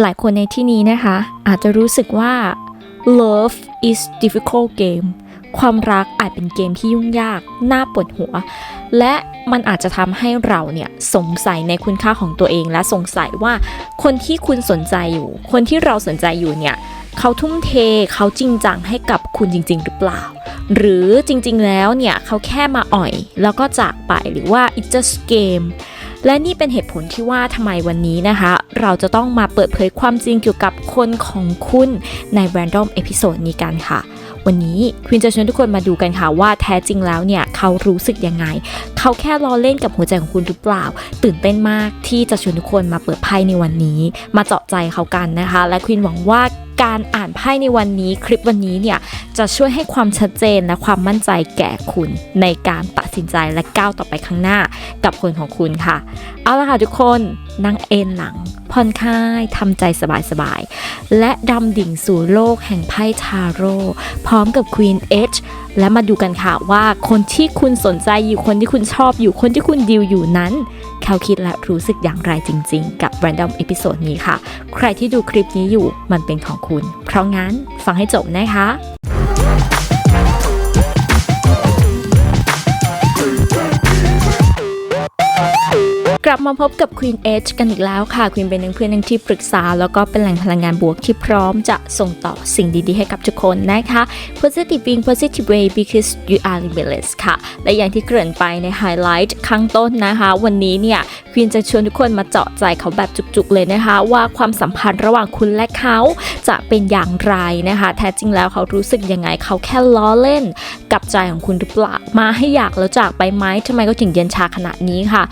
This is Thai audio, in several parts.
หลายคนในที่นี้นะคะ อาจจะรู้สึกว่า love is difficult game ความรักอาจเป็นเกมที่ยุ่งยาก น่าปวดหัว และมันอาจจะทำให้เราเนี่ยสงสัยในคุณค่าของตัวเอง และสงสัยว่าคนที่คุณสนใจอยู่ คนที่เราสนใจอยู่เนี่ยเขาทุ่มเทเขาจริงจังให้กับคุณจริง ๆ หรือเปล่า หรือจริงๆแล้วเนี่ยเขาแค่มาอ่อย แล้วก็จากไปหรือว่า it's just game และนี่เป็นเหตุผลที่ว่าทำไมวันนี้นะคะ เราจะต้องมาเปิดเผยความจริงเกี่ยวกับคนของคุณใน Random Episode นี้กันค่ะ วันนี้ควินจะชวนทุกคนมาดูกันค่ะว่าแท้จริงแล้วเนี่ย เขารู้สึกยังไง เขาแค่ล้อเล่นกับหัวใจของคุณหรือเปล่า ตื่นเต้นมากที่จะชวนทุกคนมาเปิดไพ่ในวันนี้ มาเจาะใจเขากันนะคะ และควินหวังว่า การอ่านไพ่ในวันนี้คลิปวันนี้เนี่ยจะช่วยให้ความชัดเจนและความมั่นใจแก่คุณในการตัดสินใจและก้าวต่อไปข้างหน้ากับคนของคุณค่ะ เอาละค่ะทุกคนนั่งเอนหลังผ่อนคลายทำใจสบายๆ และดำดิ่งสู่โลกแห่งไพ่ทาโร่พร้อมกับ Queen H และมาดูกันค่ะว่าคนที่คุณสนใจอยู่คนที่คุณชอบอยู่คนที่คุณดิวอยู่นั้น เขาคิดและรู้สึกอย่างไรจริง ๆ กับ Random Episode นี้ค่ะ ใครที่ดูคลิปนี้อยู่มันเป็นของคุณ เพราะงั้นฟังให้จบนะคะ ลับมาพบกับ Queen Edge กันอีกแล้วค่ะ Queen เป็นเพื่อนนึงที่ปรึกษา แล้วก็เป็นแหล่งพลังงานบวกที่พร้อมจะส่งต่อสิ่งดีๆให้กับทุกคนนะคะ positive being positive way because you are limitless ค่ะ และอย่างที่เกริ่นไปในไฮไลท์ข้างต้นนะคะ วันนี้เนี่ย Queen จะชวนทุกคนมาเจาะใจเขาแบบจุกๆเลยนะคะ ว่าความสัมพันธ์ระหว่างคุณและเขาจะเป็นอย่างไรนะคะ แท้จริงแล้วเขารู้สึกยังไงเขาแค่ล้อเล่น กับใจของคุณหรือเปล่ามาให้อยากแล้วจากไปไหมทำไมเขาถึงเย็นชาขนาดนี้ค่ะ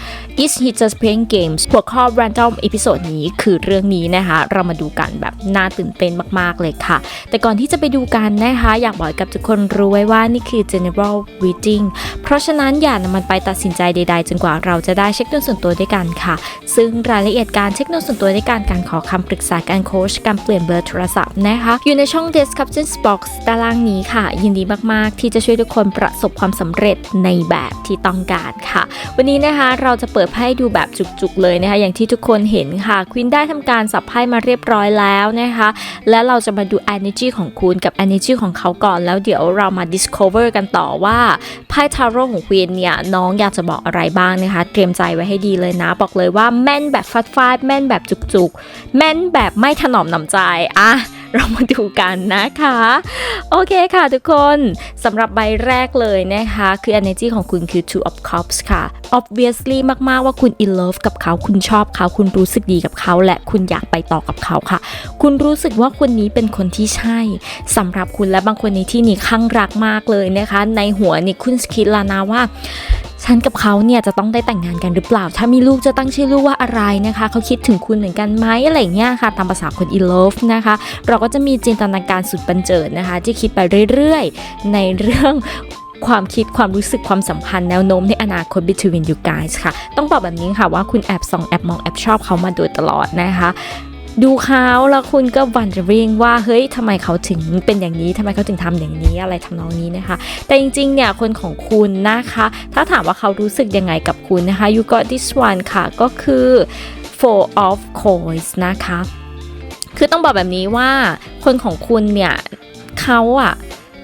Is he just playing games หัวข้อ random episode นี้คือเรื่องนี้นะคะ เรามาดูกันแบบน่าตื่นเต้นมากๆเลยค่ะ แต่ก่อนที่จะไปดูกันนะคะ อยากบอกกับทุกคนรู้ไว้ว่านี่คือ general reading เพราะฉะนั้นอย่านำมันไปตัดสินใจใด ๆ จนกว่าเราจะได้เช็คดวงส่วนตัวด้วยกันค่ะ ซึ่งรายละเอียดการเช็คดวงส่วนตัวด้วยการการขอคำปรึกษาการโค้ชการเปลี่ยนเบอร์โทรศัพท์นะคะอยู่ในช่อง description box ด้านล่างนี้ค่ะ ยินดีมากๆ ที่จะช่วยทุกคนประสบความสำเร็จในแบบที่ต้องการค่ะ วันนี้นะคะเราจะเปิดไพ่ดูแบบจุกๆเลยนะคะ อย่างที่ทุกคนเห็นค่ะควินได้ทำการสับไพ่มาเรียบร้อยแล้วนะคะ และเราจะมาดู energy ของคุณกับ energy ของเขาก่อน แล้วเดี๋ยวเรามา discover กันต่อว่าไพ่ทาโร่ของควีนเนี่ยน้องอยากจะบอกอะไรบ้างนะคะ เตรียมใจไว้ให้ดีเลยนะ บอกเลยว่าแม่นแบบฟาดฟาดแม่นแบบจุกๆ แม่นแบบไม่ถนอมหนำใจอะ เรามาดูกันนะคะ โอเคค่ะทุกคนสำหรับใบแรกเลยนะคะ คือ energy ของคุณคือ two of cups ค่ะ obviously มาก ๆ ว่าคุณ in love กับเขาคุณชอบเขา คุณรู้สึกดีกับเขา และคุณอยากไปต่อกับเขาค่ะ คุณรู้สึกว่าคนนี้เป็นคนที่ใช่สำหรับคุณและบางคนในที่นี้ข้างรักมากเลยนะคะ ในหัวนี่คุณคิดแล้วนะว่า ฉันกับเขาเนี่ยจะต้องได้แต่งงานกันหรือเปล่า ถ้ามีลูกจะตั้งชื่อลูกว่าอะไรนะคะ เขาคิดถึงคุณเหมือนกันไหมอะไรเงี้ยค่ะ ตามภาษาคน in love นะคะ เราก็จะมีจินตนาการสุดบันเจิดนะคะ ที่คิดไปเรื่อยๆ ในเรื่องความคิดความรู้สึกความสัมพันธ์แนวโน้มในอนาคต between you guys ค่ะ ต้องบอกแบบนี้ค่ะว่าคุณแอบส่องแอบมองแอบชอบเขามาโดยตลอดนะคะ ดูเขาแล้วคุณก็วันจะริงว่าเฮ้ยทำไมเขาถึงเป็นอย่างนี้ทำไมเขาถึงทำอย่างนี้อะไรทำนองนี้นะคะ แต่จริงๆเนี่ยคนของคุณนะคะ ถ้าถามว่าเขารู้สึกยังไงกับคุณนะคะ you got this one ค่ะก็คือ four of coins นะคะ คือต้องบอกแบบนี้ว่าคนของคุณเนี่ยเขาอะ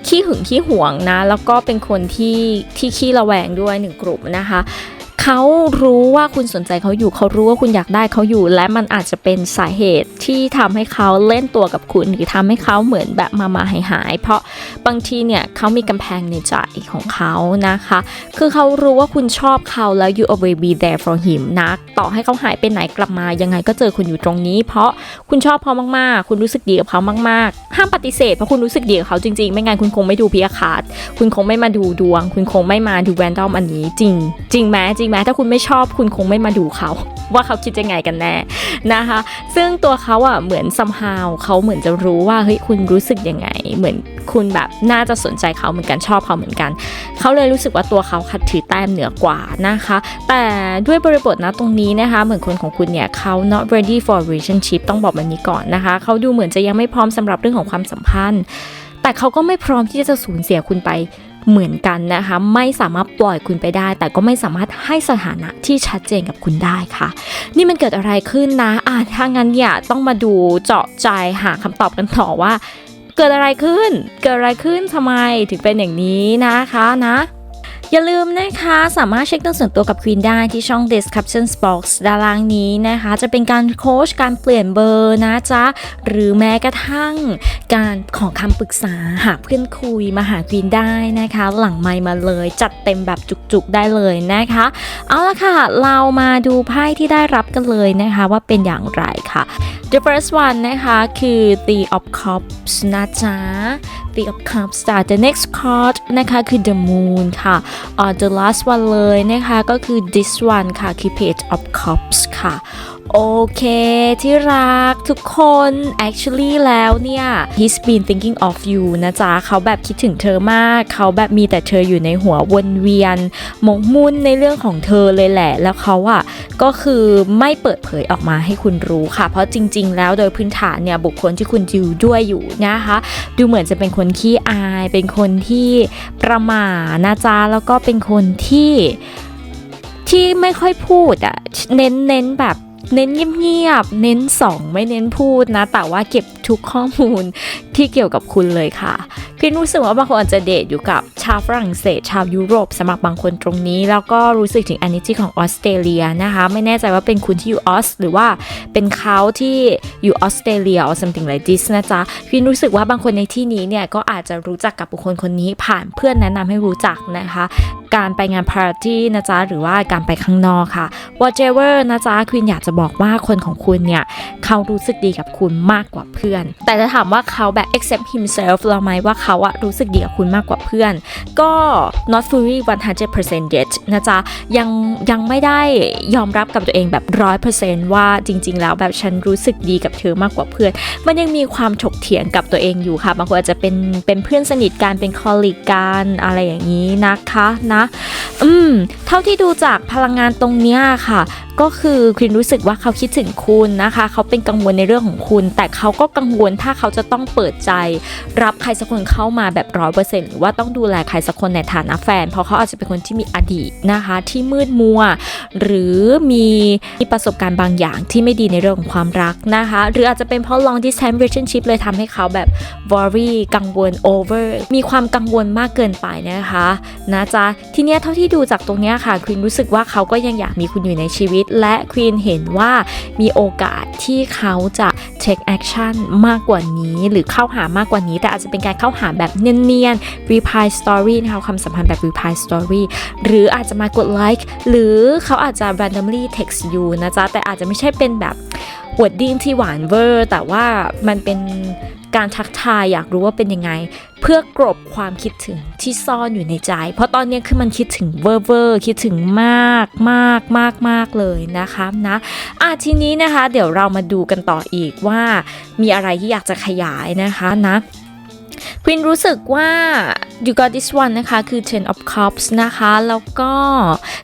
ขี้หึงขี้หวงนะ แล้วก็เป็นคนที่ที่ขี้ระแวงด้วยหนึ่งกลุ่มนะคะ เขารู้ว่าคุณสนใจเขาอยู่เขารู้ว่าคุณอยากได้เขาอยู่ และมันอาจจะเป็นสาเหตุที่ทำให้เขาเล่นตัวกับคุณ หรือทำให้เขาเหมือนแบบมามาหายหาย เพราะบางทีเนี่ยเขามีกำแพงในใจของเขานะคะ คือเขารู้ว่าคุณชอบเขาแล้ว you always be there for him นะต่อให้เขาหายไปไหนกลับมายังไงก็เจอคุณอยู่ตรงนี้ เพราะคุณชอบเขามากๆ คุณรู้สึกดีกับเขามากๆ ห้ามปฏิเสธเพราะคุณรู้สึกดีกับเขาจริงๆ ไม่งั้นคุณคงไม่ดูพิยาคาดคุณคงไม่มาดูดวง คุณคงไม่มาดูแรนดอมอันนี้จริง จริงไหมจริงไหมถ้าคุณไม่ชอบคุณคงไม่มาดูเขา ว่าเขาคิดยังไงกันแน่นะคะ ซึ่งตัวเขาอะเหมือนซัมฮาวเขาเหมือนจะรู้ว่าเฮ้ยคุณรู้สึกยังไง เหมือนคุณแบบน่าจะสนใจเขาเหมือนกันชอบเขาเหมือนกัน เขาเลยรู้สึกว่าตัวเขาคัดถือแต้มเหนือกว่านะคะ แต่ด้วยบริบทนะตรงนี้นะคะ เหมือนคนของคุณเนี่ยเขา not ready for relationship ต้องบอกแบบนี้ก่อนนะคะเขาดูเหมือนจะยังไม่พร้อมสำหรับเรื่องของความสัมพันธ์ แต่เขาก็ไม่พร้อมที่จะสูญเสียคุณไป เหมือนกันนะคะ ไม่สามารถปล่อยคุณไปได้ แต่ก็ไม่สามารถให้สถานะที่ชัดเจนกับคุณได้ค่ะ นี่มันเกิดอะไรขึ้นนะอะถ้างั้นเนี่ยต้องมาดูเจาะใจหาคำตอบกันต่อว่า เกิดอะไรขึ้น เกิดอะไรขึ้นทำไมถึงเป็นอย่างนี้นะคะนะ อย่าลืมนะคะสามารถเช็คตัวส่วนตัวกับควีนได้ที่ช่อง description box ด้านล่างนี้นะคะ จะเป็นการโค้ชการเปลี่ยนเบอร์นะจ๊ะ หรือแม้กระทั่งการขอคำปรึกษาหาเพื่อนคุยมาหาควีนได้นะคะ หลังไมมาเลยจัดเต็มแบบจุกๆได้เลยนะคะ เอาละค่ะ เรามาดูไพ่ที่ได้รับกันเลยนะคะว่าเป็นอย่างไรค่ะ The first one นะคะคือ The of Cups นะจ๊ะ The of Cups จ้ะ The next card นะคะคือ The Moon ค่ะอ่า The last one เลยนะคะก็คือ This one ค่ะคือ Page of Cups ค่ะ โอเคที่รักทุกคน actually แล้วเนี่ย he's been thinking of you นะจ๊ะเขาแบบคิดถึงเธอมาก เขาแบบมีแต่เธออยู่ในหัววนเวียนหมกมุ่นในเรื่องของเธอเลยแหละ แล้วเขาอะก็คือไม่เปิดเผยออกมาให้คุณรู้ค่ะ เพราะจริง ๆ แล้วโดยพื้นฐานเนี่ยบุคคลที่คุณอยู่ด้วยอยู่นะคะ ดูเหมือนจะเป็นคนขี้อาย เป็นคนที่ประหม่านะจ๊ะแล้วก็เป็นคนที่ที่ไม่ค่อยพูดอะเน้นเน้นแบบ เน้นเงียบๆ เน้นสองไม่เน้นพูดนะ แต่ว่าเก็บทุกข้อมูลที่เกี่ยวกับคุณเลยค่ะ พี่รู้สึกว่าบางคนอาจจะเดทอยู่กับชาวฝรั่งเศส ชาวยุโรปสำหรับบางคนตรงนี้ แล้วก็รู้สึกถึง energy ของออสเตรเลียนะคะ ไม่แน่ใจว่าเป็นคุณที่อยู่ออส หรือว่าเป็นเขาที่อยู่ออสเตรเลีย or something like this นะจ๊ะพี่รู้สึกว่าบางคนในที่นี้เนี่ยก็อาจจะรู้จักกับบุคคลคนนี้ผ่านเพื่อนแนะนำให้รู้จักนะคะ การไปงานปาร์ตี้นะจ๊ะหรือว่าการไปข้างนอกค่ะ whatever นะจ๊ะควีนอยากจะบอกว่าคนของคุณเนี่ยเขารู้สึกดีกับคุณมากกว่าเพื่อน แต่จะถามว่าเขาแบบ accept himself เราไหมว่าเขาอะรู้สึกดีกับคุณมากกว่าเพื่อน ก็ not fully 100% yet นะจ๊ะ ยังยังไม่ได้ยอมรับกับตัวเองแบบ 100%ว่าจริง ๆ แล้วแบบฉันรู้สึกดีกับเธอมากกว่าเพื่อน มันยังมีความถกเถียงกับตัวเองอยู่ค่ะ บางคนอาจจะเป็นเป็นเพื่อนสนิทกันเป็นคอลลีกกันอะไรอย่างนี้นะคะนะ อืม เท่าที่ดูจากพลังงานตรงเนี้ยค่ะ ก็คือควินรู้สึกว่าเขาคิดถึงคุณนะคะ เขาเป็นกังวลในเรื่องของคุณ แต่เขาก็กังวลถ้าเขาจะต้องเปิดใจ รับใครสักคนเข้า้ามาแบบร้อยเปอร์เซ็นต์หรือว่าต้องดูแลใครสักคนในฐานะแฟน เพราะเขาอาจจะเป็นคนที่มีอดีตนะคะ ที่มืดมัว หรือมีมีประสบการณ์บางอย่างที่ไม่ดีในเรื่องของความรักนะคะ หรืออาจจะเป็นเพราะ long distance relationship เลยทำให้เขาแบบ worry กังวล over มีความกังวลมากเกินไปนะคะนะจ๊ะทีเนี้ยเท่าที่ดูจากตรงเนี้ยค่ะควีนรู้สึกว่าเขาก็ยังอยากมีคุณอยู่ในชีวิต และควีนเห็นว่ามีโอกาสที่เขาจะ take action มากกว่านี้ หรือเข้าหามากกว่านี้ แต่อาจจะเป็นการเข้าหาแบบเนียนๆ reply story นะคะความสัมพันธ์แบบ reply story หรืออาจจะมากด like หรือเขาอาจจะ randomly text you นะจ๊ะ แต่อาจจะไม่ใช่เป็นแบบ wording ที่หวานเวอร์ แต่ว่ามันเป็นการทักทายอยากรู้ว่าเป็นยังไง เพื่อกรบความคิดถึงที่ซ่อนอยู่ในใจ เพราะตอนนี้คือมันคิดถึงเวอร์เวอร์คิดถึงมากมากมากมากเลยนะคะนะอะทีนี้นะคะ เดี๋ยวเรามาดูกันต่ออีกว่ามีอะไรที่อยากจะขยายนะคะนะ ควินรู้สึกว่า you got this one นะคะ คือ ten of cups นะคะ แล้วก็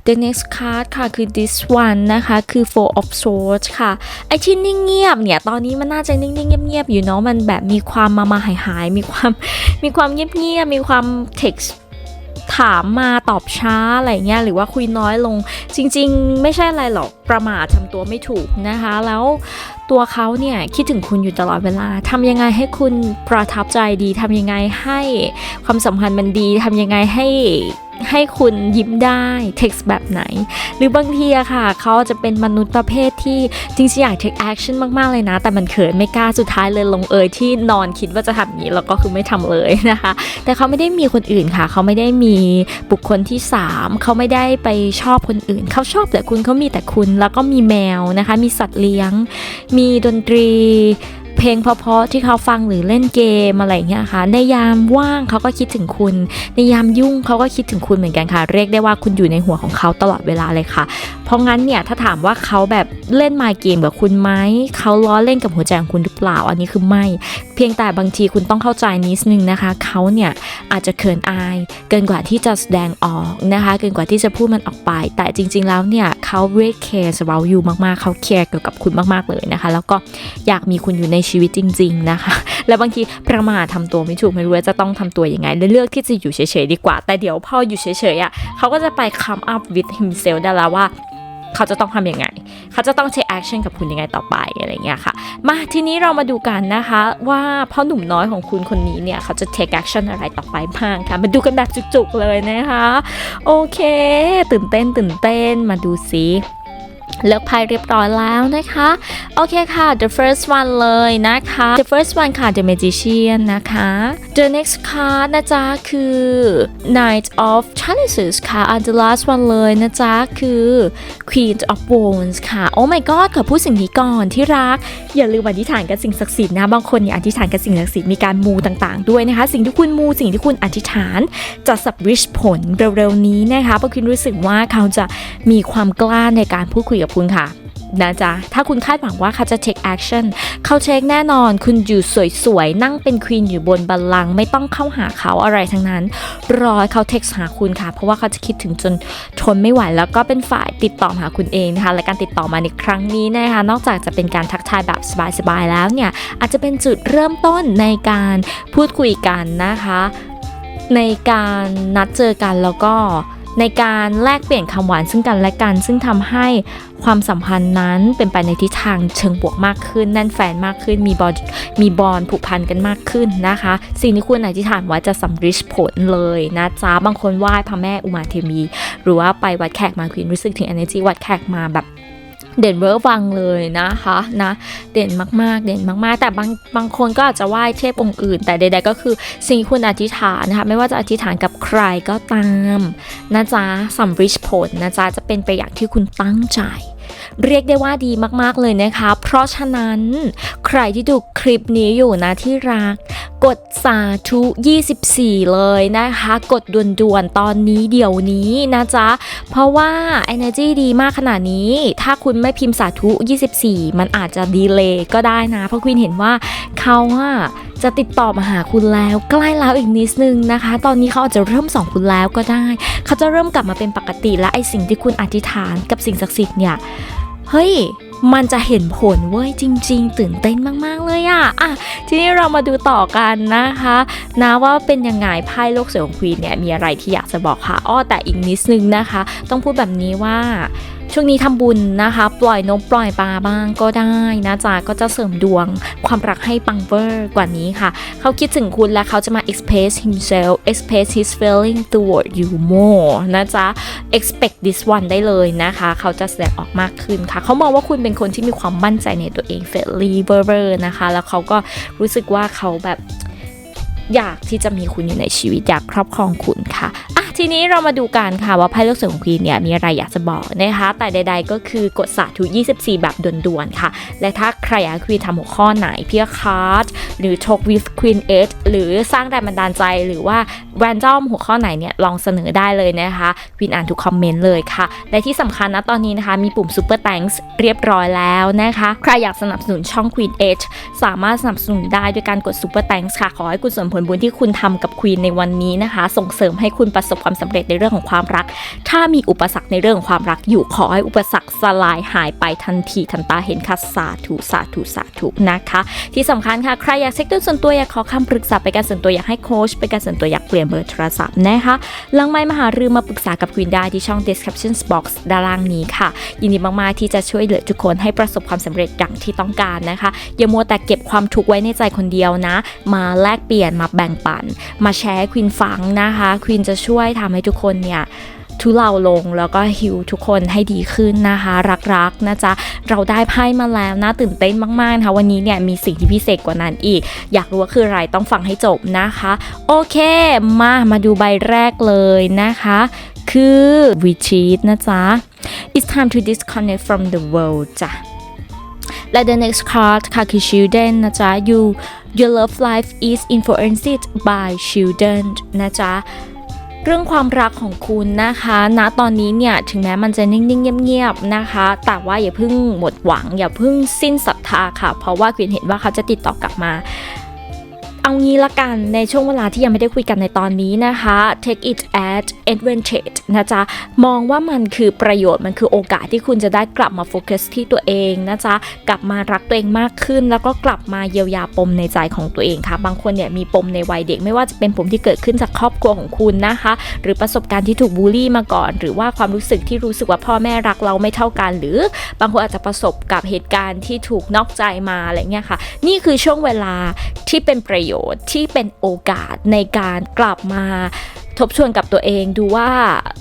the next card ค่ะ คือ this one นะคะ คือ four of swords ค่ะ ไอที่นิ่งเงียบเนี่ย ตอนนี้มันน่าจะนิ่งๆเงียบๆอยู่เนาะ มันแบบมีความมามาหายหายมีความ มีความเงียบๆมีความ text ถามมาตอบช้าอะไรเงี้ยหรือว่าคุยน้อยลง จริง ๆ ไม่ใช่อะไรหรอกประมาททำตัวไม่ถูกนะคะ แล้ว ตัวเขาเนี่ยคิดถึงคุณอยู่ตลอดเวลาทำยังไงให้คุณประทับใจดีทำยังไงให้ความสัมพันธ์มันดีทำยังไงให้ ให้คุณยิ้มได้เท็กซ์แบบไหน หรือบางทีอะค่ะเขาจะเป็นมนุษย์ประเภทที่จริงๆอยาก take action มากๆเลยนะ แต่มันเขินไม่กล้าสุดท้ายเลยลงเอยที่นอนคิดว่าจะทำอย่างนี้แล้วก็คือไม่ทำเลยนะคะ แต่เขาไม่ได้มีคนอื่นค่ะ เขาไม่ได้มีบุคคลที่ 3 เขาไม่ได้ไปชอบคนอื่น เขาชอบแต่คุณเขามีแต่คุณแล้วก็มีแมวนะคะ มีสัตว์เลี้ยง มีดนตรี เพลงเพราะๆที่เขาฟังหรือเล่นเกมอะไรอย่างเงี้ยค่ะ ในยามว่างเขาก็คิดถึงคุณ ในยามยุ่งเขาก็คิดถึงคุณเหมือนกันค่ะ เรียกได้ว่าคุณอยู่ในหัวของเขาตลอดเวลาเลยค่ะ ราะงั้นเนี่ยถ้าถามว่าเขาแบบเล่นมาเกมกับคุณไหมเขาล้อเล่นกับหัวใจของคุณหรือเปล่า อันนี้คือไม่ เพียงแต่บางทีคุณต้องเข้าใจนิดนึงนะคะ เขาเนี่ยอาจจะเขินอาย เกินกว่าที่จะแสดงออกนะคะ เกินกว่าที่จะพูดมันออกไป แต่จริง ๆ แล้วเนี่ยเขา really care about you มากๆ เขา care เกี่ยวกับคุณมากๆเลยนะคะ แล้วก็อยากมีคุณอยู่ในชีวิตจริง ๆ นะคะ แล้วบางทีประมาททำตัวไม่ถูกไม่รู้ว่าจะต้องทำตัวยังไงเลยเลือกที่จะอยู่เฉยๆดีกว่า แต่เดี๋ยวพออยู่เฉยๆอะเขาก็จะไป come up with himself ได้แล้วว่า เขาจะต้องทำยังไง เขาจะต้อง take action กับคุณยังไงต่อไปอะไรเงี้ยค่ะ มาทีนี้เรามาดูกันนะคะว่าพ่อหนุ่มน้อยของคุณคนนี้เนี่ย เขาจะ take action อะไรต่อไปบ้างค่ะ มาดูกันแบบจุกๆเลยนะคะ โอเค ตื่นเต้นตื่นเต้นมาดูซิ เลือกไพ่เรียบร้อยแล้วนะคะ โอเคค่ะ the first one เลยนะคะ the first one ค่ะ the magician นะคะ the next card นะจ๊ะคือ knight of chalices ค่ะ and the last one เลยนะจ๊ะคือ queen of wands ค่ะ oh my god ขอพูดสิ่งนี้ก่อนที่รัก อย่าลืมอธิษฐานกับสิ่งศักดิ์สิทธิ์นะ บางคนเนี่ยอธิษฐานกับสิ่งศักดิ์สิทธิ์มีการมูต่างๆ ด้วยนะคะ สิ่งที่คุณมูสิ่งที่คุณอธิษฐานจะสับริชผลเร็วๆนี้นะคะเพราะคุณรู้สึกว่าเขาจะมีความกล้าในการพูดคุยกับคุณค่ะนะจ๊ะ ถ้าคุณคาดหวังว่าเขาจะ take action เขาเช็คแน่นอน คุณอยู่สวยๆ นั่งเป็นควีนอยู่บนบัลลังก์ไม่ต้องเข้าหาเขาอะไรทั้งนั้น รอให้เขาเท็กซ์หาคุณค่ะ เพราะว่าเขาจะคิดถึงจนทนไม่ไหว แล้วก็เป็นฝ่ายติดต่อหาคุณเองนะคะ และการติดต่อมาในครั้งนี้นะคะ นอกจากจะเป็นการทักทายแบบสบายๆ แล้วเนี่ย อาจจะเป็นจุดเริ่มต้นในการพูดคุยกันนะคะ ในการนัดเจอกันแล้วก็ ในการแลกเปลี่ยนคำหวานซึ่งกันและกัน ซึ่งทำให้ความสัมพันธ์นั้นเป็นไปในทิศทางเชิงบวกมากขึ้นแน่นแฟนมากขึ้น มีบอลมีบอลผูกพันกันมากขึ้นนะคะ สิ่งที่คุณอธิษฐานไว้จะสำเร็จผลเลยนะจ๊ะบางคนไหว้พระแม่อุมาเทมี หรือว่าไปวัดแขกมาควีนรู้สึกถึง energy วัดแขกมาแบบ เด่นเวอร์วังเลยนะคะนะเด่นมากๆ เด่นมากๆ แต่บางบางคนก็อาจจะไหว้เทพองค์อื่น แต่ใดๆก็คือสิ่งคุณอธิษฐานนะคะไม่ว่าจะอธิษฐานกับใครก็ตามนะจ๊ะสำร็จผลนะจ๊ะจะเป็นไปอย่างที่คุณตั้งใจเรียกได้ว่าดีมากๆเลยนะคะ เพราะฉะนั้นใครที่ดูคลิปนี้อยู่นะที่รัก กดสาธุ 24 เลยนะคะ กดด่วนๆ ตอนนี้เดี๋ยวนี้นะจ๊ะ เพราะว่า energy ดีมากขนาดนี้ ถ้าคุณไม่พิมพ์สาธุ 24 มันอาจจะดีเลย์ก็ได้นะ เพราะควินเห็นว่าเขาอะจะติดต่อมาหาคุณแล้วใกล้แล้วอีกนิดนึงนะคะ ตอนนี้เขาอาจจะเริ่มส่องคุณแล้วก็ได้ เขาจะเริ่มกลับมาเป็นปกติและไอสิ่งที่คุณอธิษฐานกับสิ่งศักดิ์สิทธิ์เนี่ย เฮ้ย มันจะเห็นผลเว้ยจริง ๆ ตื่นเต้นมาก ๆ เลยอะอะทีนี้เรามาดูต่อกันนะคะนะว่าเป็นยังไงไพ่โลกสวยของควีนเนี่ยมีอะไรที่อยากจะบอกค่ะอ้อแต่อีกนิดนึงนะคะ ต้องพูดแบบนี้ว่า ช่วงนี้ทำบุญนะคะ ปล่อยนกปล่อยปลาบ้างก็ได้นะจ๊ะก็จะเสริมดวงความรักให้ปังเวอร์กว่านี้ค่ะ เขาคิดถึงคุณและเขาจะมา express himself express his feeling toward you more นะจ๊ะ expect this one ได้เลยนะคะ เขาจะแสดงออกมากขึ้นค่ะ เขามองว่าคุณเป็นคนที่มีความมั่นใจในตัวเอง friendly เบอร์เบอร์นะคะ แล้วเขาก็รู้สึกว่าเขาแบบอยากที่จะมีคุณอยู่ในชีวิตอยากครอบครองคุณค่ะอะ ทีนี้เรามาดูกันค่ะว่าไพ่เลือกสวยของควีนเนี่ยมีอะไรอยากจะบอกนะคะแต่ใด ๆ ก็คือกดสาธุ 24 แบบด่วนๆค่ะ และถ้าใครอยากควีนทำหัวข้อไหนเพียคาร์ดหรือ Talk with Queen Edge หรือสร้างแรงบันดาลใจหรือว่า random หัวข้อไหนเนี่ยลองเสนอได้เลยนะคะควีนอ่านทุกคอมเมนต์เลยค่ะ และที่สำคัญนะตอนนี้นะคะ มีปุ่ม Super Thanks เรียบร้อยแล้วนะคะ ใครอยากสนับสนุนช่อง Queen Edge สามารถสนับสนุนได้ด้วยการกด Super Thanks ค่ะ ขอให้กุศลผลบุญที่คุณทำกับ Queen ในวันนี้นะคะ ส่งเสริมให้คุณประสบความสำเร็จในเรื่องของความรัก ถ้ามีอุปสรรคในเรื่องของความรักอยู่ขอให้อุปสรรคสลายหายไปทันทีทันตาเห็นค่ะสาธุสาธุสาธุนะคะ ที่สำคัญค่ะใครอยากเช็คดูส่วนตัวอยากขอคำปรึกษาไปการส่วนตัวอยากให้โค้ชไปการส่วนตัวอยากเปลี่ยนเบอร์โทรศัพท์นะคะหลังไม้มหารือมาปรึกษากับ Queen ได้ที่ช่อง description box ด้านล่างนี้ค่ะ ยินดีมากๆที่จะช่วยเหลือทุกคนให้ประสบความสำเร็จดังที่ต้องการนะคะ อย่ามัวแต่เก็บความทุกข์ไว้ในใจคนเดียวนะ มาแลกเปลี่ยนมาแบ่งปัน มาแชร์ควีนฟังนะคะควีนจะช่วยทำให้ทุกคนเนี่ยทุเลาลงแล้วก็ฮิวทุกคนให้ดีขึ้นนะคะ รักๆนะจ๊ะ เราได้ไพ่มาแล้วน่าตื่นเต้นมากๆนะคะวันนี้เนี่ยมีสิ่งที่พิเศษกว่านั้นอีก อยากรู้ว่าคืออะไรต้องฟังให้จบนะคะ โอเค มามาดูใบแรกเลยนะคะ คือ retreat นะจ๊ะ it's time to disconnect from the world จ้ะและ the next card ค่ะคือ children นะจ๊ะ you your love life is influenced by children นะจ๊ะ เรื่องความรักของคุณนะคะณตอนนี้เนี่ยถึงแม้มันจะนิ่งๆเงียบๆนะคะ แต่ว่าอย่าเพิ่งหมดหวัง อย่าเพิ่งสิ้นศรัทธาค่ะ เพราะว่าควีนเห็นว่าเขาจะติดต่อกลับมา เอางี้ละกันในช่วงเวลาที่ยังไม่ได้คุยกันในตอนนี้นะคะ take it as advantage นะจ๊ะ มองว่ามันคือประโยชน์มันคือโอกาสที่คุณจะได้กลับมาโฟกัสที่ตัวเองนะจ๊ะ กลับมารักตัวเองมากขึ้น แล้วก็กลับมาเยียวยาปมในใจของตัวเองค่ะ บางคนเนี่ยมีปมในวัยเด็ก ไม่ว่าจะเป็นปมที่เกิดขึ้นจากครอบครัวของคุณนะคะ หรือประสบการณ์ที่ถูกบูลลี่มาก่อน หรือว่าความรู้สึกที่รู้สึกว่าพ่อแม่รักเราไม่เท่ากัน หรือบางคนอาจจะประสบกับเหตุการณ์ที่ถูกนอกใจมาอะไรเงี้ยค่ะ นี่คือช่วงเวลาที่เป็นประโยชน์ที่เป็นโอกาสในการกลับมา ทบทวนกับตัวเองดูว่า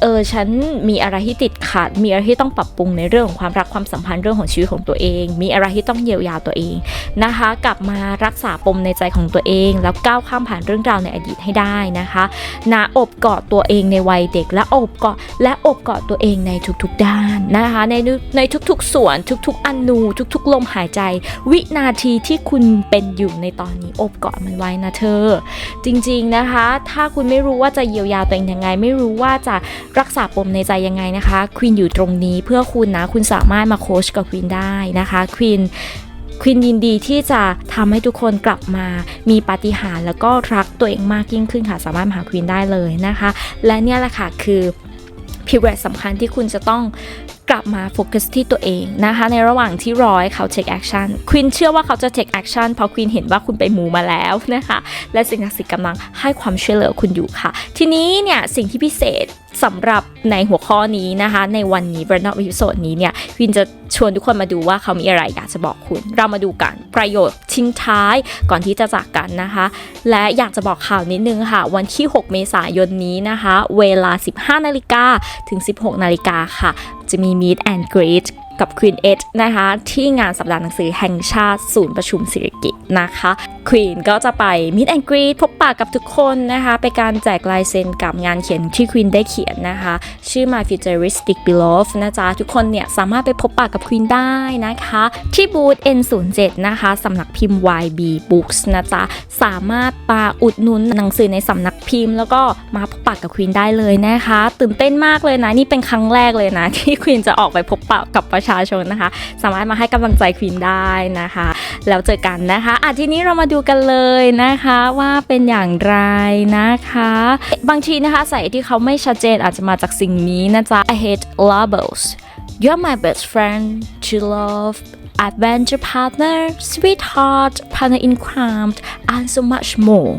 เออฉันมีอะไรที่ติดขัด มีอะไรที่ต้องปรับปรุงในเรื่องของความรักความสัมพันธ์เรื่องของชีวิตของตัวเอง มีอะไรที่ต้องเยียวยาตัวเองนะคะ กลับมารักษาปมในใจของตัวเอง แล้วก้าวข้ามผ่านเรื่องราวในอดีตให้ได้นะคะนะอบกอดตัวเองในวัยเด็กและอบกอดและอบกอดตัวเองในทุกๆด้านนะคะ ในในทุกๆส่วนทุกๆอนูทุกๆลมหายใจ วินาทีที่คุณเป็นอยู่ในตอนนี้อบกอดมันไว้นะเธอ จริง ๆนะคะ ถ้าคุณไม่รู้ว่าจะเยียวยาตัวเองยังไง ไม่รู้ว่าจะรักษาปมในใจยังไงนะคะควีนอยู่ตรงนี้เพื่อคุณนะ คุณสามารถมาโค้ชกับควีนได้นะคะควีนควีนยินดีที่จะทำให้ทุกคนกลับมามีปาฏิหาริย์แล้วก็รักตัวเองมากยิ่งขึ้นค่ะ สามารถมาหาควีนได้เลยนะคะ และเนี่ยแหละค่ะคือ พิเรสำคัญที่คุณจะต้องกลับมาโฟกัสที่ตัวเองนะคะ ในระหว่างที่รอให้เขาเทคแอคชั่นควินเชื่อว่าเขาจะเทคแอคชั่นเพราะควินเห็นว่าคุณไปมูมาแล้วนะคะ และสิ่งศักดิ์สิทธิ์กำลังให้ความช่วยเหลือคุณอยู่ค่ะ ทีนี้เนี่ยสิ่งที่พิเศษ สำหรับในหัวข้อนี้นะคะ ในวันนี้ b r a n d of episode นี้เนี่ยวินจะชวนทุกคนมาดูว่าเขามีอะไรอยากจะบอกคุณ เรามาดูกันประโยชน์ทิ้งท้ายก่อนที่จะจากกันนะคะ และอยากจะบอกข่าวนิดนึงค่ะ วันที่ 6 เมษายนนี้นะคะ เวลา 15 นาฬิกาถึง 16 นาฬิกาค่ะ จะมี Meet and Greet กับ Queen e d นะคะ ที่งานสัปดาห์หนังสือแห่งชาติศูนย์ประชุมสิริกิตนะคะ Queen ก็จะไป Meet and Greet พบปะกับทุกคนนะคะ ไปการแจกลายเซ็นกับงานเขียนที่ Queen ได้เขียนนะคะ ชื่อ My Futuristic Beloved นะจ๊ะ ทุกคนเนี่ย สามารถไปพบปะกับ Queen ได้นะคะ ที่บูธ N07 นะคะสำนักพิมพ์ YB Books นะจ๊ะ สามารถมาอุดหนุนหนังสือในสำนักพิมพ์ แล้วก็มาพบปะกับ Queen ได้เลยนะคะ ตื่นเต้นมากเลยนะนี่เป็นครั้งแรกเลยนะที่ Queen จะออกไปพบปะกับประชาชนนะคะ สามารถมาให้กำลังใจ Queen ได้นะคะ แล้วเจอกันนะคะอะทีนี้เรามาดูกันเลยนะคะว่าเป็นอย่างไรนะคะ บางทีนะคะใส่ที่เขาไม่ชัดเจนอาจจะมาจากสิ่งนี้นะจ๊ะ I hate labels You're my best friend to love adventure partner sweetheart partner in crime and so much more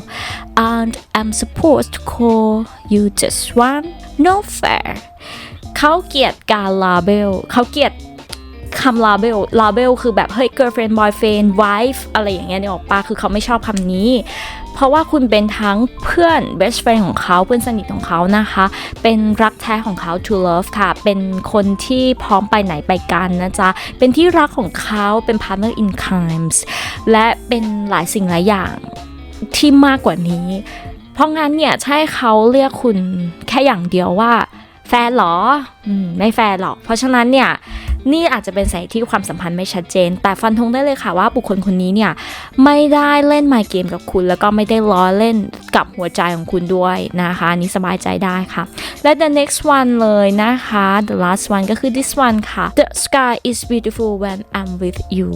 and I'm supposed to call you just one no fair เขาเกลียดการ label เขาเกลียด คำ label label คือแบบเฮ้ย girlfriend boyfriend wife อะไรอย่างเงี้ยเนี่ยออกปะคือเขาไม่ชอบคำนี้ เพราะว่าคุณเป็นทั้งเพื่อน best friend ของเขาเพื่อนสนิทของเขานะคะ เป็นรักแท้ของเขา to love ค่ะ เป็นคนที่พร้อมไปไหนไปกันนะจ๊ะ เป็นที่รักของเขาเป็น partner in crimes และเป็นหลายสิ่งหลายอย่างที่มากกว่านี้ เพราะงั้นเนี่ยใช่เขาเรียกคุณแค่อย่างเดียวว่าแฟนเหรอ อืม ไม่แฟนหรอก เพราะฉะนั้นเนี่ย นี่อาจจะเป็นสาเหตุที่ความสัมพันธ์ไม่ชัดเจน แต่ฟันธงได้เลยค่ะว่าบุคคลคนนี้เนี่ยไม่ได้เล่น My Game กับคุณ แล้วก็ไม่ได้ล้อเล่นกับหัวใจของคุณด้วยนะคะนนี้สบายใจได้ค่ะ และ the next one เลยนะคะ the last one ก็คือ this one ค่ะ the sky is beautiful when I'm with you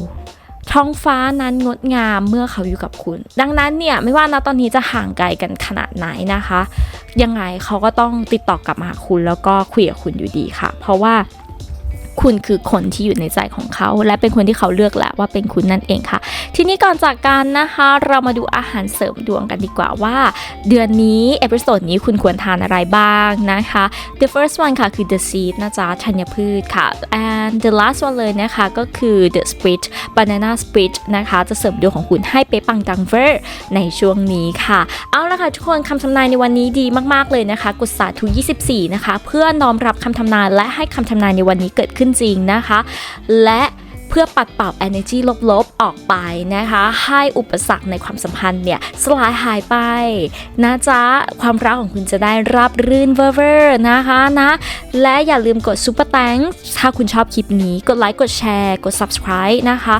ท้องฟ้านั้นงดงามเมื่อเขาอยู่กับคุณ ดังนั้นเนี่ยไม่ว่านะตอนนี้จะห่างไกลกันขนาดไหนนะคะ ยังไงเขาก็ต้องติดต่อกลับมาหาคุณแล้วก็คุยกับคุณอยู่ดีค่ะ เพราะว่า คุณคือคนที่อยู่ในใจของเขา และเป็นคนที่เขาเลือกแหละว่าเป็นคุณนั่นเองค่ะ ทีนี้ก่อนจากกันนะคะ เรามาดูอาหารเสริมดวงกันดีกว่าว่า เดือนนี้เอพิโซดนี้คุณควรทานอะไรบ้างนะคะ the first one ค่ะคือ the seed นะจ๊ะธัญพืชค่ะ and the last one เลยนะคะก็คือ the split banana split นะคะจะเสริมดวงของคุณให้เป๊ะปังดังเวอร์ในช่วงนี้ค่ะ เอาละค่ะทุกคนคำทำนายในวันนี้ดีมากๆเลยนะคะกดสาธุ24 นะคะ เพื่อน้อมรับคำทำนายและให้คำทำนายในวันนี้เกิดขึ้นจริงนะคะ และเพื่อปัดเป่า energy ลบๆ ออกไปนะคะ ให้อุปสรรคในความสัมพันธ์เนี่ย สลายหายไป นะจ๊ะ ความรักของคุณจะได้รับรื่นเวอร์นะคะนะ และอย่าลืมกด super thanks ถ้าคุณชอบคลิปนี้ กดไลค์ กดแชร์ กด subscribe นะคะ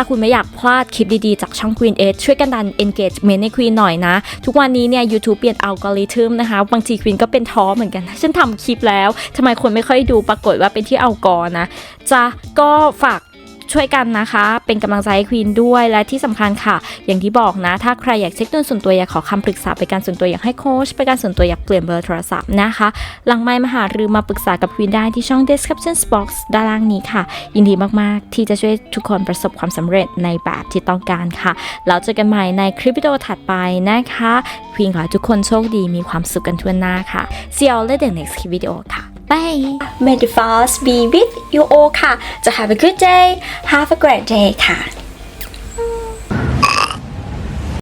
ถ้าคุณไม่อยากพลาดคลิปดีๆ จากช่อง Queen Edge ช่วยกันดัน engagement ใน Queen หน่อยนะ ทุกวันนี้เนี่ย YouTube เปลี่ยนอัลกอริทึมนะคะ บางที Queen ก็เป็นท้อเหมือนกัน ฉันทำคลิปแล้วทำไมคนไม่ค่อยดูปรากฏว่าเป็นที่อัลกอนะจะก็ฝาก ช่วยกันนะคะ เป็นกำลังใจให้ควีนด้วยและที่สำคัญค่ะ อย่างที่บอกนะ ถ้าใครอยากเช็คดวส่วนตัวอยากขอคำปรึกษาไปการส่วนตัวอยากให้โค้ชไปการส่วนตัวอยากเปลี่ยนเบอร์โทรศัพท์นะคะ หลังไมค์มาหาหรือมาปรึกษากับควีนได้ที่ช่อง description box ด้านล่างนี้ค่ะ ยินดีมากๆ ที่จะช่วยทุกคนประสบความสำเร็จในแบบที่ต้องการค่ะแล้วเจอกันใหม่ในคลิปวิดีโอถัดไปนะคะควีนขอให้ทุกคนโชคดีมีความสุขกันทั่วหน้าค่ะ see you all in the next video ค่ะ bye May the force be with you all ค่ะ จะ have a good day have a great day ค่ะ